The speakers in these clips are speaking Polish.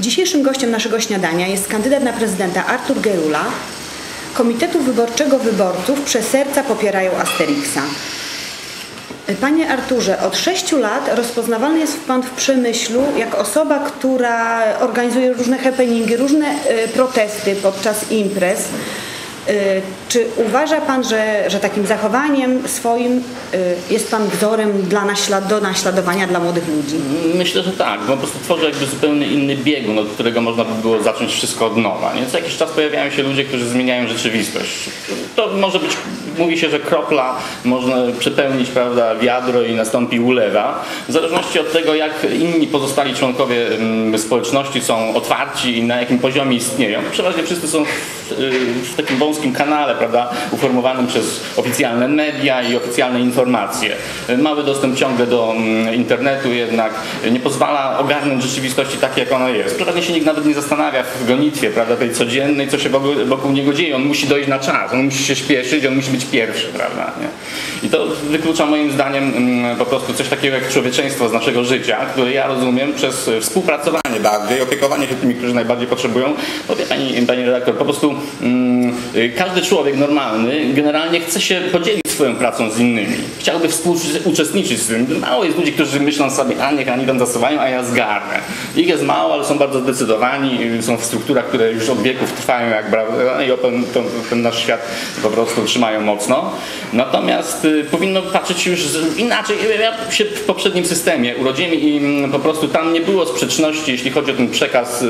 Dzisiejszym gościem naszego śniadania jest kandydat na prezydenta Artur Gerula, Komitetu Wyborczego Wyborców Przez Serca Popierają Asterixa. Panie Arturze, od sześciu lat rozpoznawalny jest Pan w Przemyślu jako osoba, która organizuje różne happeningi, różne y, protesty podczas imprez. Czy uważa Pan, że, że takim zachowaniem swoim y, jest Pan wzorem dla naślad, do naśladowania dla młodych ludzi? Myślę, że tak, bo po prostu tworzy jakby zupełnie inny biegun, od którego można by było zacząć wszystko od nowa. Nie? Co jakiś czas pojawiają się ludzie, którzy zmieniają rzeczywistość. To może być, mówi się, że kropla można przepełnić prawda, wiadro i nastąpi ulewa. W zależności od tego, jak inni pozostali członkowie mm, społeczności są otwarci i na jakim poziomie istnieją. Przeważnie wszyscy są w, y, w takim wąskim kanale, prawda, uformowanym przez oficjalne media i oficjalne informacje. Mały dostęp ciągle do mm, internetu jednak nie pozwala ogarnąć rzeczywistości takiej, jak ona jest. Przeważnie się nikt nawet nie zastanawia w gonitwie, prawda, tej codziennej, co się wokół, wokół niego dzieje. On musi dojść na czas, on musi się śpieszyć, on musi być pierwszy, prawda, nie? I to wyklucza moim zdaniem mm, po prostu coś takiego jak człowieczeństwo z naszego życia, które ja rozumiem przez współpracowanie bardziej, opiekowanie się tymi, którzy najbardziej potrzebują. Bo wie pani, pani redaktor, po prostu mm, każdy człowiek normalny generalnie chce się podzielić swoją pracą z innymi. Chciałby współuczestniczyć z tym. Mało jest ludzi, którzy myślą sobie, a niech oni tam zasuwają, a ja zgarnę. Ich jest mało, ale są bardzo zdecydowani, y, są w strukturach, które już od wieków trwają, jak prawda, i o ten, ten, nasz świat po prostu trzymają mocno. Natomiast y, powinno patrzeć już inaczej. Ja się w poprzednim systemie urodziłem i mm, po prostu tam nie było sprzeczności, jeśli chodzi o ten przekaz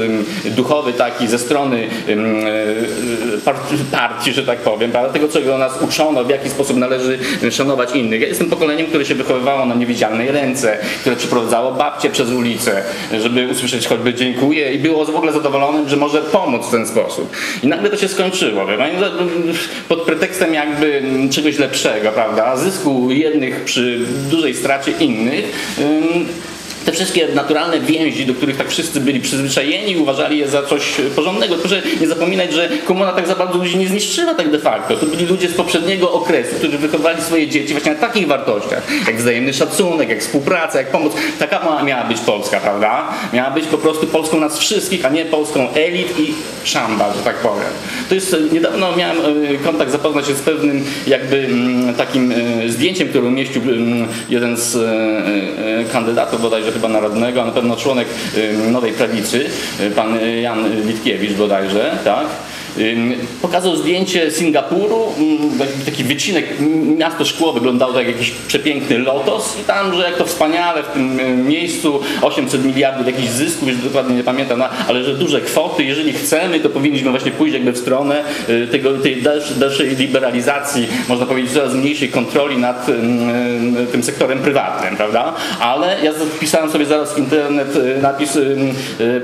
duchowy taki ze strony y, par, partii, że tak powiem, prawda? tego, czego nas uczono, w jaki sposób należy szanować innych. Ja jestem pokoleniem, które się wychowywało na niewidzialnej ręce, które przeprowadzało babcie przez ulicę, żeby usłyszeć choćby dziękuję i było w ogóle zadowolonym, że może pomóc w ten sposób. I nagle to się skończyło. pani? Pod pretekstem jakby czegoś lepszego, prawda? Zysku jednych przy dużej stracie innych. Te wszystkie naturalne więzi, do których tak wszyscy byli przyzwyczajeni, uważali je za coś porządnego. Proszę nie zapominać, że komuna tak za bardzo ludzi nie zniszczyła tak de facto. To byli ludzie z poprzedniego okresu, którzy wychowali swoje dzieci właśnie na takich wartościach, jak wzajemny szacunek, jak współpraca, jak pomoc. Taka miała być Polska, prawda? Miała być po prostu Polską nas wszystkich, a nie Polską elit i szamba, że tak powiem. To jest, niedawno miałem e, kontakt, zapoznać się z pewnym jakby mm, takim e, zdjęciem, które umieścił jeden z e, kandydatów bodajże chyba narodnego, a na pewno członek Nowej Prawicy, pan Jan Witkiewicz bodajże, tak? Pokazał zdjęcie Singapuru, taki wycinek, miasto szkło wyglądało tak jak jakiś przepiękny lotos i tam, że jak to wspaniale w tym miejscu 800 miliardów jakichś zysków, już dokładnie nie pamiętam, no, ale że duże kwoty, jeżeli chcemy, to powinniśmy właśnie pójść jakby w stronę tego, tej dalszej, liberalizacji, można powiedzieć coraz mniejszej kontroli nad tym sektorem prywatnym, prawda? Ale ja wpisałem sobie zaraz w internet napis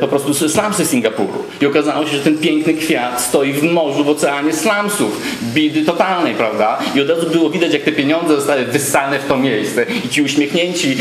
po prostu slumsy Singapuru i okazało się, że ten piękny kwiat stoi w morzu, w oceanie slumsów, bidy totalnej, prawda? I od razu było widać, jak te pieniądze zostały wyssane w to miejsce i ci uśmiechnięci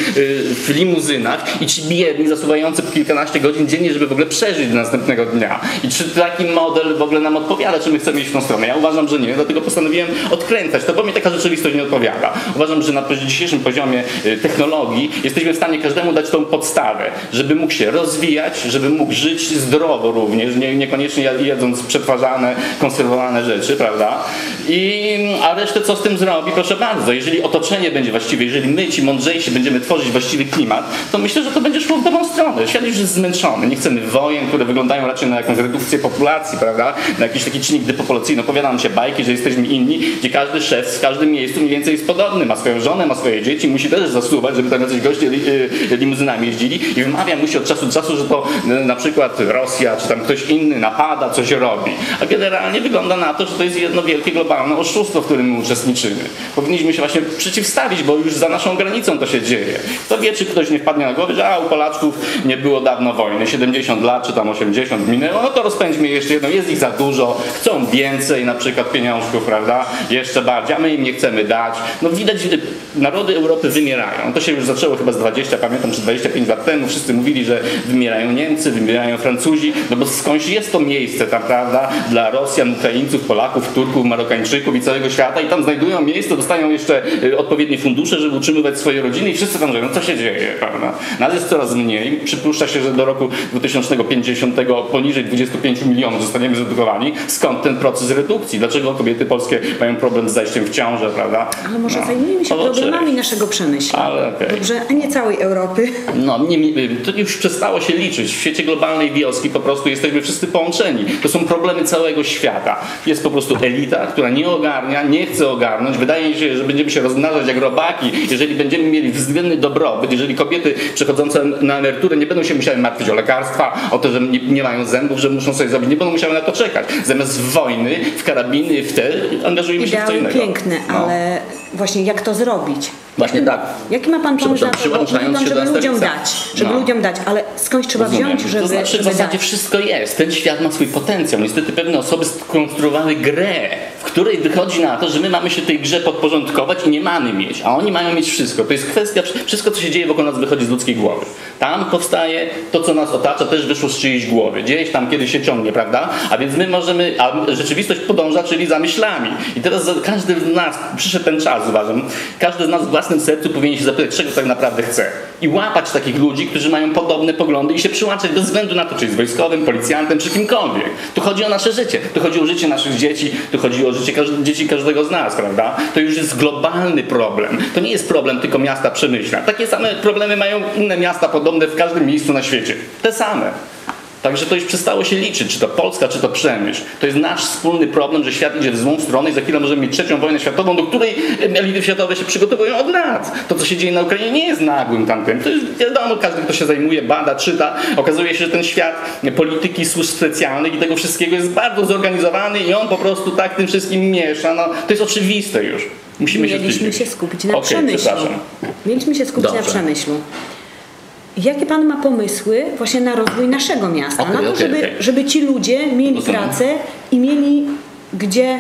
w limuzynach i ci biedni zasuwający po kilkanaście godzin dziennie, żeby w ogóle przeżyć do następnego dnia. I czy taki model w ogóle nam odpowiada, czy my chcemy iść w tą stronę? Ja uważam, że nie, dlatego postanowiłem odkręcać to, bo mi taka rzeczywistość nie odpowiada. Uważam, że na dzisiejszym poziomie technologii jesteśmy w stanie każdemu dać tą podstawę, żeby mógł się rozwijać, żeby mógł żyć zdrowo również, nie, niekoniecznie jedząc przetwarzane, konserwowane rzeczy, prawda? I, a resztę co z tym zrobi? Proszę bardzo, jeżeli otoczenie będzie właściwe, jeżeli my ci mądrzejsi będziemy tworzyć właściwy klimat, to myślę, że to będzie szło w dobrą stronę. Świat już jest zmęczony. Nie chcemy wojen, które wyglądają raczej na jakąś redukcję populacji, prawda? Na jakiś taki czynnik depopulacyjny. Opowiada nam się bajki, że jesteśmy inni, gdzie każdy szef w każdym miejscu mniej więcej jest podobny. Ma swoją żonę, ma swoje dzieci, musi też zasuwać, żeby tam jacyś goście limuzynami jeździli i wymawia mu się od czasu do czasu, że to na przykład Rosja czy tam ktoś inny napada, coś robi. A generalnie wygląda na to, że to jest jedno wielkie globalne oszustwo, w którym my uczestniczymy. Powinniśmy się właśnie przeciwstawić, bo już za naszą granicą to się dzieje. Kto wie, czy ktoś nie wpadnie na głowę, że a u Polaczków nie było dawno wojny, 70 lat czy tam 80 minęło, no to rozpędźmy jeszcze jedną, jest ich za dużo, chcą więcej na przykład pieniążków, prawda, jeszcze bardziej, a my im nie chcemy dać. No widać narody Europy wymierają. To się już zaczęło chyba z 20, pamiętam, czy 25 lat temu. Wszyscy mówili, że wymierają Niemcy, wymierają Francuzi, no bo skądś jest to miejsce tam, prawda, dla Rosjan, Ukraińców, Polaków, Turków, Marokańczyków i całego świata i tam znajdują miejsce, dostają jeszcze y, odpowiednie fundusze, żeby utrzymywać swoje rodziny i wszyscy tam żyją. No co się dzieje, prawda? No ale jest coraz mniej. Przypuszcza się, że do roku 2050 poniżej 25 milionów zostaniemy zredukowani. Skąd ten proces redukcji? Dlaczego kobiety polskie mają problem z zajściem w ciążę, prawda? Ale może No. zajmijmy się problemami naszego przemysłu. Ale okej. Dobrze, a nie całej Europy. No, nie, nie- to już przestało się liczyć. W świecie globalnej wioski po prostu jesteśmy wszyscy połączeni. To są problemy całego świata. Jest po prostu elita, która nie ogarnia, nie chce ogarnąć. Wydaje mi się, że będziemy się rozmnażać jak robaki, jeżeli będziemy mieli względny dobrobyt, jeżeli kobiety przechodzące na emeryturę nie będą się musiały martwić o lekarstwa, o to, że nie, nie mają zębów, że muszą sobie zrobić, nie będą musiały na to czekać. Zamiast wojny, w karabiny, w te, angażujemy się w co Ideały innego. piękne, No. ale właśnie jak to zrobić? Właśnie tak. Jaki ma pan pomysł na to, Przyłączając się do żeby ludziom dać, żeby No. ludziom dać, ale skądś trzeba Rozumiem. wziąć, żeby, To znaczy w żeby zasadzie dać? wszystko jest. Ten świat ma swój potencjał. Niestety pewne osoby skonstruowały grę, w której wychodzi na to, że my mamy się tej grze podporządkować i nie mamy mieć, a oni mają mieć wszystko. To jest kwestia, wszystko co się dzieje wokół nas wychodzi z ludzkiej głowy. Tam powstaje to, co nas otacza, też wyszło z czyjejś głowy. Gdzieś tam kiedyś się ciągnie, prawda? A więc my możemy, a rzeczywistość podąża, czyli za myślami. I teraz każdy z nas, przyszedł ten czas, uważam, każdy z nas w własnym sercu powinien się zapytać, czego tak naprawdę chce. I łapać takich ludzi, którzy mają podobne poglądy i się przyłączać bez względu na to, czy jest wojskowym, policjantem, czy kimkolwiek. Tu chodzi o nasze życie, tu chodzi o życie naszych dzieci, tu chodzi o życie dzieci każdego z nas, prawda? To już jest globalny problem. To nie jest problem tylko miasta Przemyśla. Takie same problemy mają inne miasta podobne w każdym miejscu na świecie. Te same. Także to już przestało się liczyć, czy to Polska, czy to Przemyśl. To jest nasz wspólny problem, że świat idzie w złą stronę i za chwilę możemy mieć trzecią wojnę światową, do której elity światowe się przygotowują od lat. To, co się dzieje na Ukrainie, nie jest nagłym tamtym. To jest wiadomo, każdy, kto się zajmuje, bada, czyta, okazuje się, że ten świat polityki, służb specjalnych i tego wszystkiego jest bardzo zorganizowany i on po prostu tak tym wszystkim miesza. No, to jest oczywiste już. Musimy się Mieliśmy wstydzić. się skupić na Okej, przemyślu. Mieliśmy się skupić na Dobrze. przemyślu. Jakie pan ma pomysły właśnie na rozwój naszego miasta? Okej, na to, okej, żeby, okej. żeby ci ludzie mieli pracę i mieli gdzie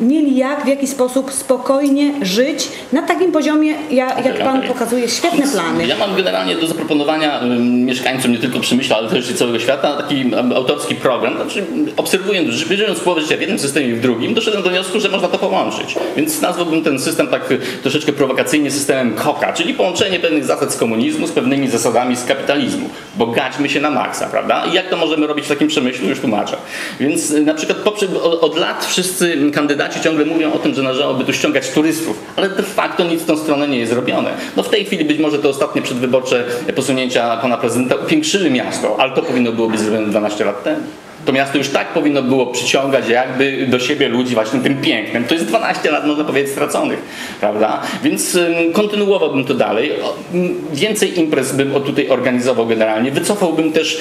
mieli jak, w jaki sposób spokojnie żyć na takim poziomie, ja, jak Okej, pan pokazuje, świetne plany. Ja mam generalnie do zaproponowania ym, mieszkańcom nie tylko Przemyśla, ale też całego świata taki ym, autorski program. Znaczy, obserwując, ży- żyjąc połowę życia w jednym systemie i w drugim, doszedłem do wniosku, że można to połączyć. Więc nazwałbym ten system tak y, troszeczkę prowokacyjnie systemem koka, czyli połączenie pewnych zasad z komunizmu z pewnymi zasadami z kapitalizmu. Bogaćmy się na maksa, prawda? I jak to możemy robić w takim przemyśle, już tłumaczę. Więc y, na przykład od, od lat wszyscy kandydaci ciągle mówią o tym, że należałoby tu ściągać turystów, ale de facto nic w tą stronę nie jest robione. No w tej chwili być może te ostatnie przedwyborcze posunięcia pana prezydenta upiększyły miasto, ale to powinno było być zrobione 12 lat temu. To miasto już tak powinno było przyciągać jakby do siebie ludzi właśnie tym pięknem. To jest 12 lat, można powiedzieć, straconych, prawda? Więc ym, kontynuowałbym to dalej. Więcej imprez bym tutaj organizował generalnie. Wycofałbym też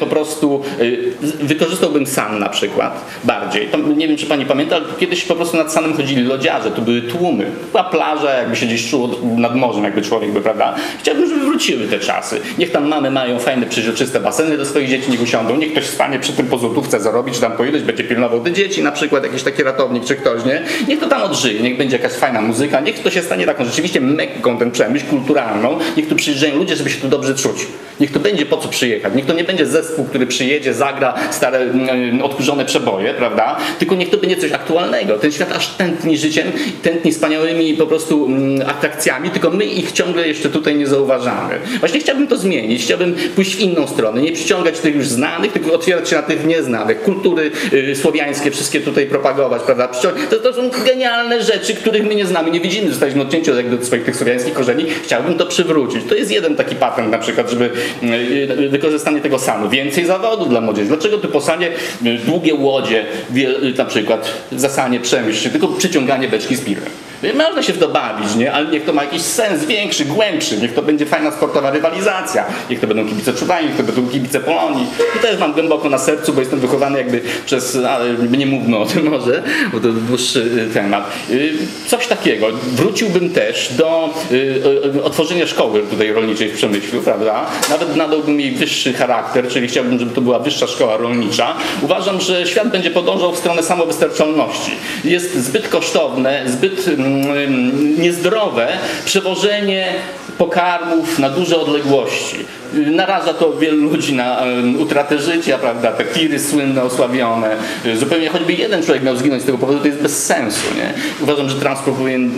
po prostu, y, wykorzystałbym san na przykład bardziej. To, nie wiem, czy pani pamięta, ale kiedyś po prostu nad sanem chodzili lodziarze, tu były tłumy. Była plaża, jakby się gdzieś czuło nad morzem, jakby człowiek by, prawda? Chciałbym, żeby wróciły te czasy. Niech tam mamy mają fajne, przeźroczyste baseny do swoich dzieci, niech usiądą. Niech ktoś stanie przy tym po złotówce zarobić, czy tam po ileś będzie pilnował te dzieci, na przykład jakiś taki ratownik czy ktoś, nie? Niech to tam odżyje, niech będzie jakaś fajna muzyka, niech to się stanie taką rzeczywiście mekką, ten przemysł kulturalną. Niech tu przyjeżdżają ludzie, żeby się tu dobrze czuć. Niech to będzie po co przyjechać. Niech to nie będzie zespół, który przyjedzie, zagra stare, mm, odkurzone przeboje, prawda? Tylko niech to będzie coś aktualnego. Ten świat aż tętni życiem, tętni wspaniałymi po prostu mm, atrakcjami, tylko my ich ciągle jeszcze tutaj nie zauważamy. Właśnie chciałbym to zmienić, chciałbym pójść w inną stronę, nie przyciągać tych już znanych, tylko otwierać się na tych nieznanych. Kultury y, słowiańskie, wszystkie tutaj propagować, prawda? To, to są genialne rzeczy, których my nie znamy, nie widzimy, zostaliśmy odcięci od swoich tych słowiańskich korzeni. Chciałbym to przywrócić. To jest jeden taki patent na przykład, żeby wykorzystanie tego sanu. Więcej zawodów dla młodzieży. Dlaczego tu posanie y, długie łodzie, y, na przykład zasanie przemyśl tylko przyciąganie beczki z piwem. Można się w to bawić, nie? ale niech to ma jakiś sens większy, głębszy, niech to będzie fajna sportowa rywalizacja, niech to będą kibice Czuwani, niech to będą kibice Polonii. I też mam głęboko na sercu, bo jestem wychowany jakby przez, ale nie mówmy o tym może, bo to dłuższy y, temat. Y, Coś takiego. Wróciłbym też do y, otworzenia szkoły tutaj rolniczej w Przemyślu, prawda? Nawet nadałbym jej wyższy charakter, czyli chciałbym, żeby to była wyższa szkoła rolnicza. Uważam, że świat będzie podążał w stronę samowystarczalności. Jest zbyt kosztowne, zbyt mm, niezdrowe przewożenie pokarmów na duże odległości. Naraża to wielu ludzi na utratę życia, prawda? Te tiry słynne, osławione. Zupełnie choćby jeden człowiek miał zginąć z tego powodu, to jest bez sensu. Nie? Uważam, że transport powinien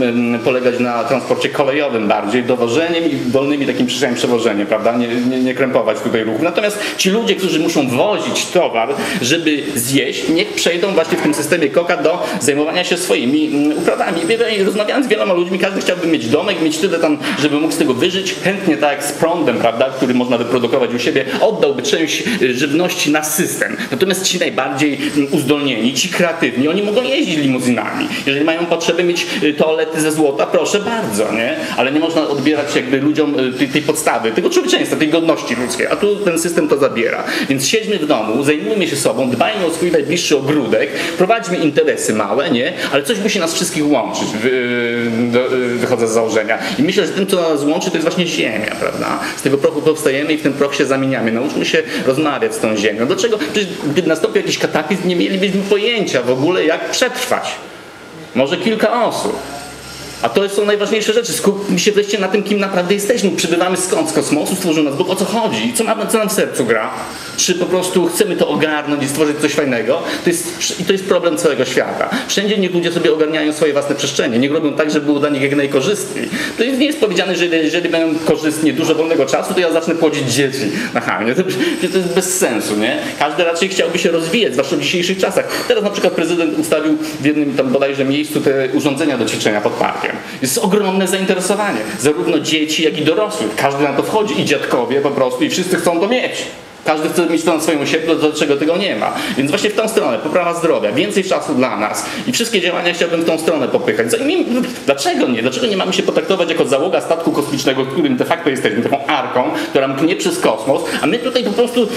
polegać na transporcie kolejowym bardziej, dowożeniem i wolnymi takim przyszłym przewożeniem, prawda? Nie, nie, nie krępować tutaj ruchu. Natomiast ci ludzie, którzy muszą wozić towar, żeby zjeść, niech przejdą właśnie w tym systemie koka do zajmowania się swoimi mm, uprawami. I rozmawiając z wieloma ludźmi, każdy chciałby mieć domek, mieć tyle tam, żeby mógł z tego wyżyć, chętnie tak jak z prądem, prawda, który można wyprodukować u siebie, oddałby część y, żywności na system. Natomiast ci najbardziej mm, uzdolnieni, ci kreatywni, oni mogą jeździć limuzynami. Jeżeli mają potrzebę mieć y, toalety ze złota, proszę bardzo, nie? Ale nie można odbierać jakby ludziom y, tej, tej podstawy, tego człowieczeństwa, tej godności ludzkiej, a tu ten system to zabiera. Więc siedźmy w domu, zajmujmy się sobą, dbajmy o swój najbliższy ogródek, prowadźmy interesy małe, nie? Ale coś musi nas wszystkich łączyć, wychodzę z założenia. I myślę, że tym, co nas łączy, to jest właśnie ziemia, prawda? Z tego prochu powstajemy i w ten proch się zamieniamy. Nauczmy się rozmawiać z tą ziemią. Dlaczego? Przecież gdyby nastąpił jakiś kataklizm, nie mielibyśmy pojęcia w ogóle, jak przetrwać. Może kilka osób. A to są najważniejsze rzeczy. Skupmy się wreszcie na tym, kim naprawdę jesteśmy. Przybywamy skąd? Z kosmosu stworzył nas Bóg. O co chodzi? Co, nam, co nam w sercu gra? Czy po prostu chcemy to ogarnąć i stworzyć coś fajnego? To jest, I to jest problem całego świata. Wszędzie niech ludzie sobie ogarniają swoje własne przestrzenie. Niech robią tak, żeby było dla nich jak najkorzystniej. To jest, nie jest powiedziane, że jeżeli będą korzystnie dużo wolnego czasu, to ja zacznę płodzić dzieci na hamie. To, to jest bez sensu, nie? Każdy raczej chciałby się rozwijać, zwłaszcza w dzisiejszych czasach. Teraz na przykład prezydent ustawił w jednym tam bodajże miejscu te urządzenia do ćwiczenia pod parkiem. Jest ogromne zainteresowanie. Zarówno dzieci, jak i dorosłych. Każdy na to wchodzi i dziadkowie po prostu i wszyscy chcą to mieć. Każdy chce mieć to na swoim osiedlu, dlaczego tego nie ma. Więc właśnie w tą stronę, poprawa zdrowia, więcej czasu dla nas i wszystkie działania chciałbym w tą stronę popychać. Dlaczego nie? Dlaczego nie mamy się potraktować jako załoga statku kosmicznego, którym de facto jesteśmy, taką arką, która mknie przez kosmos, a my tutaj po prostu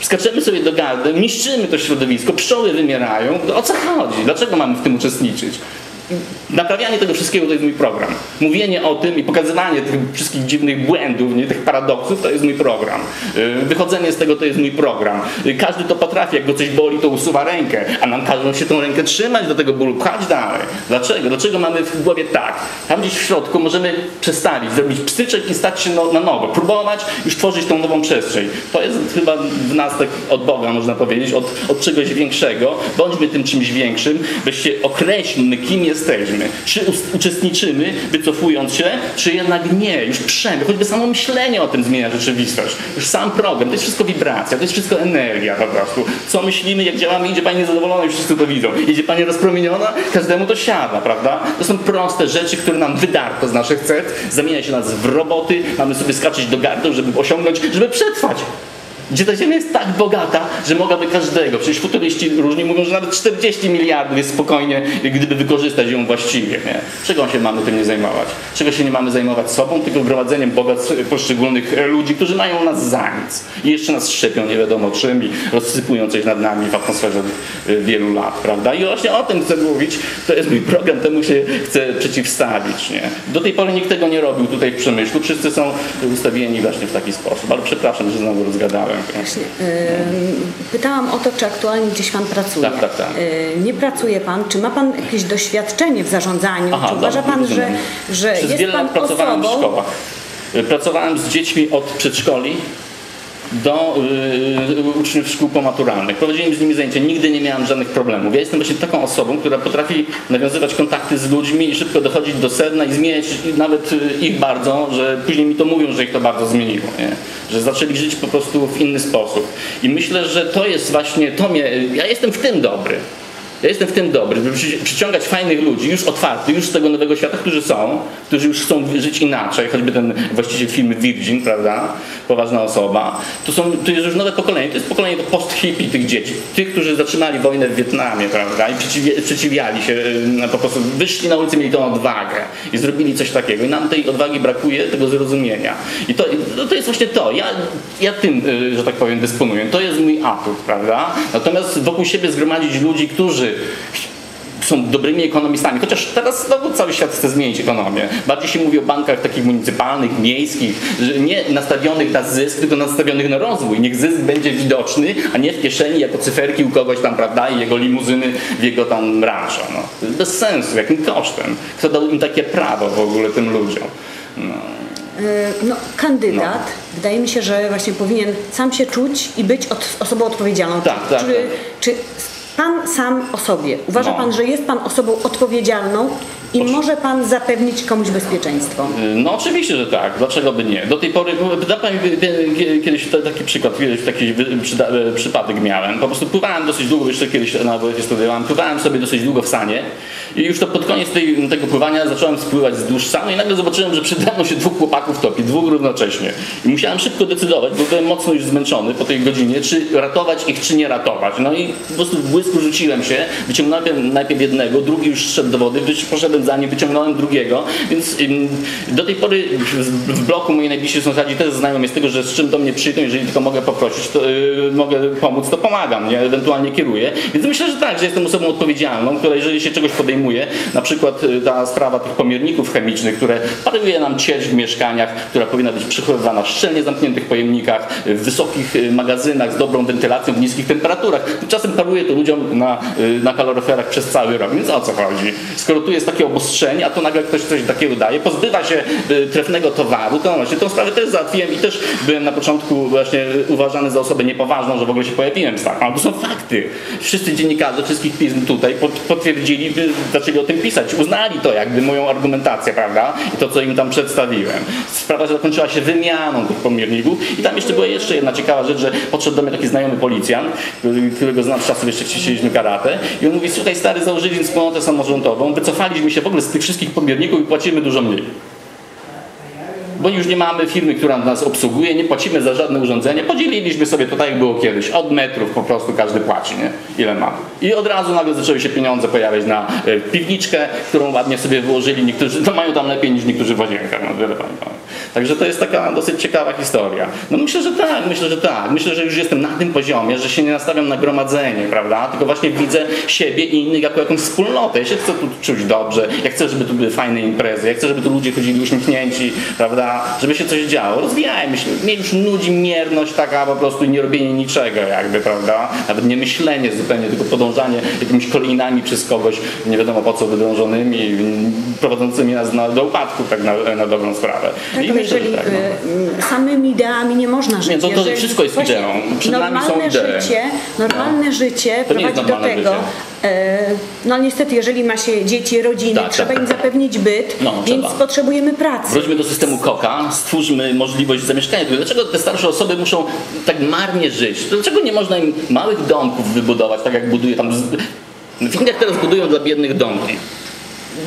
skaczemy sobie do gardy, niszczymy to środowisko, pszczoły wymierają. O co chodzi? Dlaczego mamy w tym uczestniczyć? Naprawianie tego wszystkiego to jest mój program. Mówienie o tym i pokazywanie tych wszystkich dziwnych błędów, nie, tych paradoksów, to jest mój program. Yy, Wychodzenie z tego to jest mój program. Yy, Każdy to potrafi, jak go coś boli, to usuwa rękę, a nam każą się tą rękę trzymać do tego bólu, pchać dalej. Dlaczego? Dlaczego mamy w głowie tak? Tam gdzieś w środku możemy przestawić, zrobić pstryczek i stać się no, na nowo. Próbować już tworzyć tą nową przestrzeń. To jest chyba w nas tak od Boga, można powiedzieć, od, od czegoś większego. Bądźmy tym czymś większym, byście określmy, kim jesteśmy. Czy uczestniczymy, wycofując się, czy jednak nie. Już przemy. Choćby samo myślenie o tym zmienia rzeczywistość. Już sam program. To jest wszystko wibracja, to jest wszystko energia po prostu. Co myślimy, jak działamy, idzie Pani niezadowolona i wszyscy to widzą. Idzie Pani rozpromieniona, każdemu to siada, prawda? To są proste rzeczy, które nam wydarto z naszych cet. Zamienia się nas w roboty. Mamy sobie skaczyć do gardeł, żeby osiągnąć, żeby przetrwać. Gdzie ta Ziemia jest tak bogata, że mogłaby każdego. Przecież futuryści różni mówią, że nawet 40 miliardów jest spokojnie, gdyby wykorzystać ją właściwie. Nie? Czego się mamy tym nie zajmować? Czego się nie mamy zajmować sobą, tylko gromadzeniem bogactw poszczególnych e, ludzi, którzy mają nas za nic. I jeszcze nas szczepią nie wiadomo czym i rozsypują coś nad nami w atmosferze e, wielu lat, prawda? I właśnie o tym chcę mówić. To jest mój program, temu się chcę przeciwstawić. Nie? Do tej pory nikt tego nie robił tutaj w Przemyślu. Wszyscy są ustawieni właśnie w taki sposób. Ale przepraszam, że znowu rozgadałem. Właśnie, ym, pytałam o to, czy aktualnie gdzieś Pan pracuje. Tak, tak, tak. Y, Nie pracuje Pan. Czy ma Pan jakieś doświadczenie w zarządzaniu? Aha, czy uważa Pan, że, rozumiem. że Przez jest wiele Pan lat pracowałem w osobą... szkołach. Y, Pracowałem z dziećmi od przedszkoli do y, uczniów szkół pomaturalnych. Prowadziłem z nimi zajęcia, nigdy nie miałem żadnych problemów. Ja jestem właśnie taką osobą, która potrafi nawiązywać kontakty z ludźmi i szybko dochodzić do sedna i zmieniać nawet y, ich bardzo, że później mi to mówią, że ich to bardzo zmieniło. Nie? Że zaczęli żyć po prostu w inny sposób. I myślę, że to jest właśnie, to mnie, ja jestem w tym dobry. Ja jestem w tym dobry, żeby przy- przyciągać fajnych ludzi, już otwartych, już z tego nowego świata, którzy są, którzy już chcą żyć inaczej, choćby ten właściciel firmy Virgin, prawda, poważna osoba. To, są, to jest już nowe pokolenie, to jest pokolenie post-hippie tych dzieci, tych, którzy zatrzymali wojnę w Wietnamie, prawda, i przeciwie, przeciwiali się, y, po prostu wyszli na ulicę, mieli tą odwagę i zrobili coś takiego. I nam tej odwagi brakuje, tego zrozumienia. I to, to jest właśnie to, ja, ja tym, y, że tak powiem, dysponuję, to jest mój atut, prawda, natomiast wokół siebie zgromadzić ludzi, którzy są dobrymi ekonomistami, chociaż teraz znowu cały świat chce zmienić ekonomię. Bardziej się mówi o bankach takich municypalnych, miejskich, że nie nastawionych na zysk, tylko nastawionych na rozwój. Niech zysk będzie widoczny, a nie w kieszeni jako cyferki u kogoś tam, prawda, i jego limuzyny w jego tam rancho. No. Bez sensu, jakim kosztem? Kto dał im takie prawo w ogóle tym ludziom? No. E, No, kandydat, wydaje mi się, że właśnie powinien sam się czuć i być od, osobą odpowiedzialną. Tak, tak, czy, tak. czy pan sam o sobie, uważa No. pan, że jest pan osobą odpowiedzialną i Oczy- może pan zapewnić komuś bezpieczeństwo? No oczywiście, że tak. Dlaczego by nie? Do tej pory, da pani wie- wie- kiedyś taki przykład, kiedyś taki e, przypadek miałem. Po prostu pływałem dosyć długo, jeszcze kiedyś na WF studiowałem, pływałem sobie dosyć długo w sanie i już to pod koniec tej, tego pływania zacząłem spływać wzdłuż sanu i nagle zobaczyłem, że przede mną się dwóch chłopaków topi, dwóch równocześnie. I musiałem szybko decydować, bo byłem mocno już zmęczony po tej godzinie, czy ratować ich, czy nie ratować. No i po prostu w błysku rzuciłem się, wyciągnąłem najpierw jednego, drugi już szedł do wody, poszedłem za nim, wyciągnąłem drugiego, więc do tej pory w, bloku moi najbliżsi sąsiadzi też znają z tego, że z czym do mnie przyjdą, jeżeli tylko mogę poprosić, to yy, mogę pomóc, to pomagam, nie? ewentualnie kieruję. Więc myślę, że tak, że jestem osobą odpowiedzialną, która jeżeli się czegoś podejmuje, na przykład yy, ta sprawa tych pomierników chemicznych, które paruje nam ciecz w mieszkaniach, która powinna być przechowywana w szczelnie zamkniętych pojemnikach, w wysokich yy, magazynach z dobrą wentylacją, w niskich temperaturach. Tymczasem paruje to ludziom na, yy, na kaloryferach przez cały rok. Więc o co chodzi? Skoro tu jest takie obostrzenie, a to nagle ktoś coś takiego daje, pozbywa się y, trefnego towaru, to właśnie tą sprawę też załatwiłem i też byłem na początku właśnie uważany za osobę niepoważną, że w ogóle się pojawiłem z taką. Ale to są fakty. Wszyscy dziennikarze wszystkich pism tutaj pot- potwierdzili, zaczęli o tym pisać, uznali to jakby moją argumentację, prawda? I to, co im tam przedstawiłem. Sprawa zakończyła się wymianą tych pomierników i tam jeszcze była jeszcze jedna ciekawa rzecz, że podszedł do mnie taki znajomy policjant, którego znam z czasów jeszcze ćwiczyliśmy karate i on mówi, słuchaj stary, założyli wspólnotę samorządową, wycofaliśmy się w ogóle z tych wszystkich pomierników i płacimy dużo mniej. Bo już nie mamy firmy, która nas obsługuje, nie płacimy za żadne urządzenie. Podzieliliśmy sobie to tak, jak było kiedyś. Od metrów po prostu każdy płaci, nie? Ile ma. I od razu nagle zaczęły się pieniądze pojawiać na e, piwniczkę, którą ładnie sobie wyłożyli. Niektórzy to mają tam lepiej niż niektórzy w łazienkach. No, wiele. Także to jest taka dosyć ciekawa historia. No myślę, że tak, myślę, że tak. Myślę, że już jestem na tym poziomie, że się nie nastawiam na gromadzenie, prawda? Tylko właśnie widzę siebie i innych jako jakąś wspólnotę. Ja się chcę tu czuć dobrze. Ja chcę, żeby tu były fajne imprezy. Ja chcę, żeby tu ludzie chodzili uśmiechnięci, prawda? Żeby się coś działo. Rozwijajmy się. Mnie już nudzi mierność taka po prostu i nie robienie niczego jakby, prawda? Nawet nie myślenie zupełnie, tylko podążanie jakimiś kolejnami przez kogoś, nie wiadomo po co wydrążonymi, prowadzącymi nas na, do upadku tak na, na dobrą sprawę. Tak, I jeżeli tak, no. samymi ideami nie można żyć. Nie, to- to Jeżeli wszystko jest ideą. Przed są normalne. Życie, normalne życie To prowadzi do tego, życie. e, no niestety, jeżeli ma się dzieci, rodziny, Tak, trzeba tak. im zapewnić byt, No, więc trzeba. potrzebujemy pracy. Wróćmy do systemu koka, stwórzmy możliwość zamieszkania. Dlaczego te starsze osoby muszą tak marnie żyć? Dlaczego nie można im małych domków wybudować, tak jak buduje tam... W Indiach teraz budują dla biednych domki.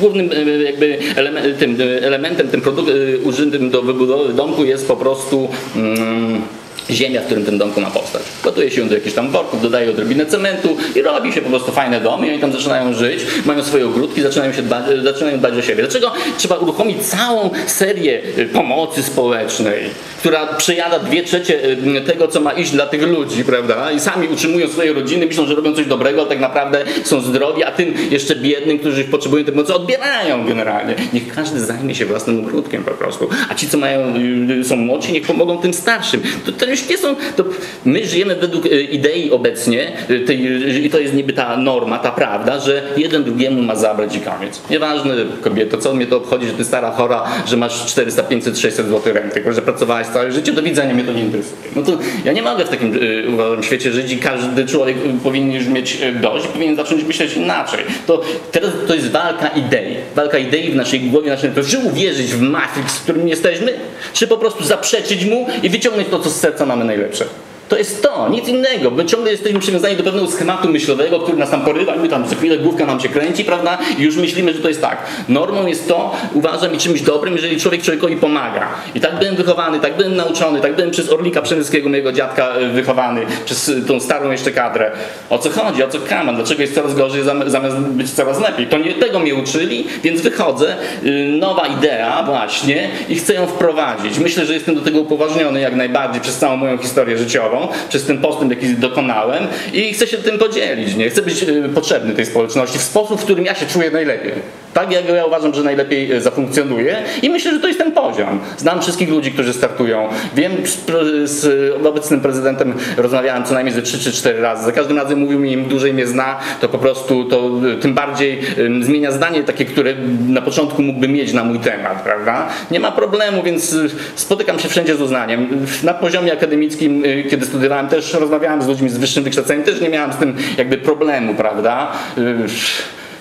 Głównym e, jakby elemen- tym elementem, tym produk- e, użytym do wybudowy domku jest po prostu mm, ziemia, w którym ten domku ma powstać. Gotuje się do jakichś tam worków, dodaje odrobinę cementu i robi się po prostu fajne domy i oni tam zaczynają żyć, mają swoje ogródki, zaczynają się dbać, zaczynają dbać o siebie. Dlaczego trzeba uruchomić całą serię y, pomocy społecznej, która przejada dwie trzecie y, tego, co ma iść dla tych ludzi, prawda? I sami utrzymują swoje rodziny, myślą, że robią coś dobrego, ale tak naprawdę są zdrowi, a tym jeszcze biednym, którzy potrzebują tej pomocy, odbierają generalnie. Niech każdy zajmie się własnym ogródkiem po prostu. A ci, co mają, y, są młodsi, niech pomogą tym starszym. To, to już nie są, to my żyjemy według y, idei obecnie y, i to jest niby ta norma, ta prawda, że jeden drugiemu ma zabrać i koniec. Nieważne kobieto, co mnie to obchodzi, że ty stara chora, że masz 400, 500, 600 zł tylko że pracowałaś całe życie, do widzenia mnie to nie interesuje. No to ja nie mogę w takim y, uważam świecie żyć i każdy człowiek powinien już mieć dość powinien zacząć myśleć inaczej. To teraz to jest walka idei. Walka idei w naszej głowie, naszej, to czy uwierzyć w Matrix, w którym jesteśmy, czy po prostu zaprzeczyć mu i wyciągnąć to, co z serca mamy najlepsze. To jest to, nic innego. My ciągle jesteśmy przywiązani do pewnego schematu myślowego, który nas tam porywa i my tam za chwilę główka nam się kręci, prawda? I już myślimy, że to jest tak. Normą jest to, uważam, i czymś dobrym, jeżeli człowiek człowiekowi pomaga. I tak byłem wychowany, tak byłem nauczony, tak byłem przez Orlika Przemyskiego, mojego dziadka, y, wychowany, przez y, tą starą jeszcze kadrę. O co chodzi, o co kama, dlaczego jest coraz gorzej zam- zamiast być coraz lepiej? To nie tego mnie uczyli, więc wychodzę, y, nowa idea właśnie i chcę ją wprowadzić. Myślę, że jestem do tego upoważniony jak najbardziej przez całą moją historię życiową przez ten postęp, jaki dokonałem i chcę się tym podzielić, nie? Chcę być y, potrzebny tej społeczności w sposób, w którym ja się czuję najlepiej. Tak jak ja uważam, że najlepiej y, zafunkcjonuje i myślę, że to jest ten poziom. Znam wszystkich ludzi, którzy startują. Wiem, z, z obecnym prezydentem rozmawiałem co najmniej ze 3 czy 4 razy. Za każdym razem mówił mi, im dłużej mnie zna, to po prostu to y, tym bardziej zmienia zdanie takie, które na początku mógłby mieć na mój temat, prawda? Nie ma problemu, więc y, spotykam się wszędzie z uznaniem. Na poziomie akademickim, kiedy studiowałem, też rozmawiałem z ludźmi z wyższym wykształceniem, też nie miałem z tym jakby problemu, prawda?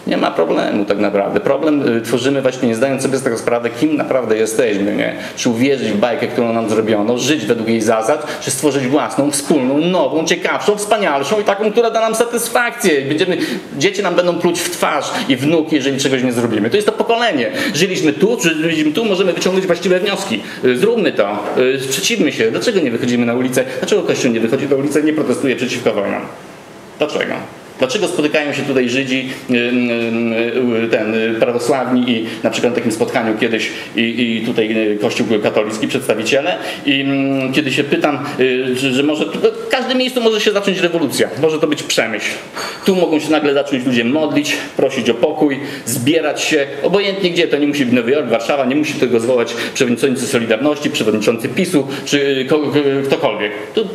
Nie ma problemu tak naprawdę. Problem y, tworzymy właśnie nie zdając sobie z tego sprawy, kim naprawdę jesteśmy. Nie? Czy uwierzyć w bajkę, którą nam zrobiono, żyć według jej zasad, czy stworzyć własną, wspólną, nową, ciekawszą, wspanialszą i taką, która da nam satysfakcję. Będziemy, dzieci nam będą pluć w twarz i wnuki, jeżeli czegoś nie zrobimy. To jest to pokolenie. Żyliśmy tu, czy żyliśmy tu, możemy wyciągnąć właściwe wnioski. Y, Zróbmy to. Y, Sprzeciwmy się. Dlaczego nie wychodzimy na ulicę? Dlaczego Kościół nie wychodzi na ulicę i nie protestuje przeciwko wojnom? Dlaczego? Dlaczego spotykają się tutaj Żydzi, y, y, y, ten, prawosławni i na przykład na takim spotkaniu kiedyś i, i tutaj Kościół katolicki, przedstawiciele i mm, kiedy się pytam, że, że może tu- w każdym miejscu może się zacząć rewolucja, może to być przemyśl. Tu mogą się nagle zacząć ludzie modlić, prosić o pokój, zbierać się, obojętnie gdzie, to nie musi być Nowy Jork, Warszawa, nie musi tego zwołać przewodniczący Solidarności, przewodniczący PiSu czy ko- ko- ktokolwiek. Tu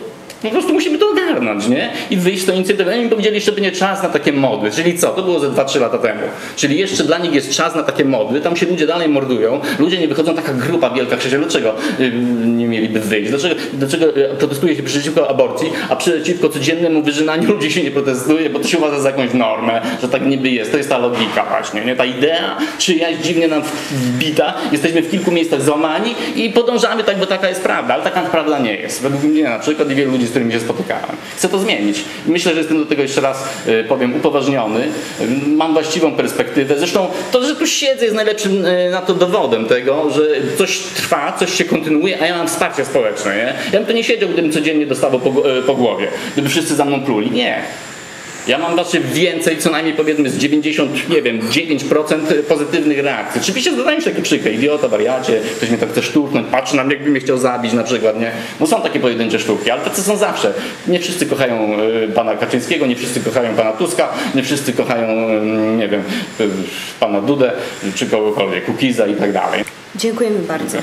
po prostu musimy to ogarnąć, nie? I wyjść z tą inicjatywą. Mi powiedzieli, że będzie czas na takie modły. Czyli co? To było ze 2-3 lata temu. Czyli jeszcze dla nich jest czas na takie modły. Tam się ludzie dalej mordują. Ludzie nie wychodzą, taka grupa wielka chrześcijan. Dlaczego y, nie mieliby wyjść? Dlaczego, dlaczego y, protestuje się przeciwko aborcji, a przeciwko codziennemu wyżynaniu ludzi się nie protestuje, bo to się uważa za jakąś normę, że tak niby jest. To jest ta logika właśnie, nie? Ta idea czyjaś dziwnie nam wbita. Jesteśmy w kilku miejscach złamani i podążamy tak, bo taka jest prawda. Ale taka prawda nie jest. Według mnie na przykład i wielu ludzi, którymi się spotykałem. Chcę to zmienić. Myślę, że jestem do tego jeszcze raz y, powiem upoważniony. Y, Mam właściwą perspektywę. Zresztą to, że tu siedzę jest najlepszym y, na to dowodem tego, że coś trwa, coś się kontynuuje, a ja mam wsparcie społeczne. Nie? Ja bym tu nie siedział, gdybym codziennie dostawał po, po głowie. Gdyby wszyscy za mną pluli. Nie. Ja mam raczej więcej, co najmniej powiedzmy z 90, nie wiem, 9% pozytywnych reakcji. Oczywiście zdarzają się takie przykre, idiota, wariacie, ktoś mnie tak chce szturchnąć, patrzy na mnie, jakby mnie chciał zabić na przykład, nie? No są takie pojedyncze sztuki, ale tacy są zawsze. Nie wszyscy kochają y, pana Kaczyńskiego, nie wszyscy kochają pana Tuska, nie wszyscy kochają, y, nie wiem, y, pana Dudę, czy kogokolwiek, Kukiza i tak dalej. Dziękujemy bardzo.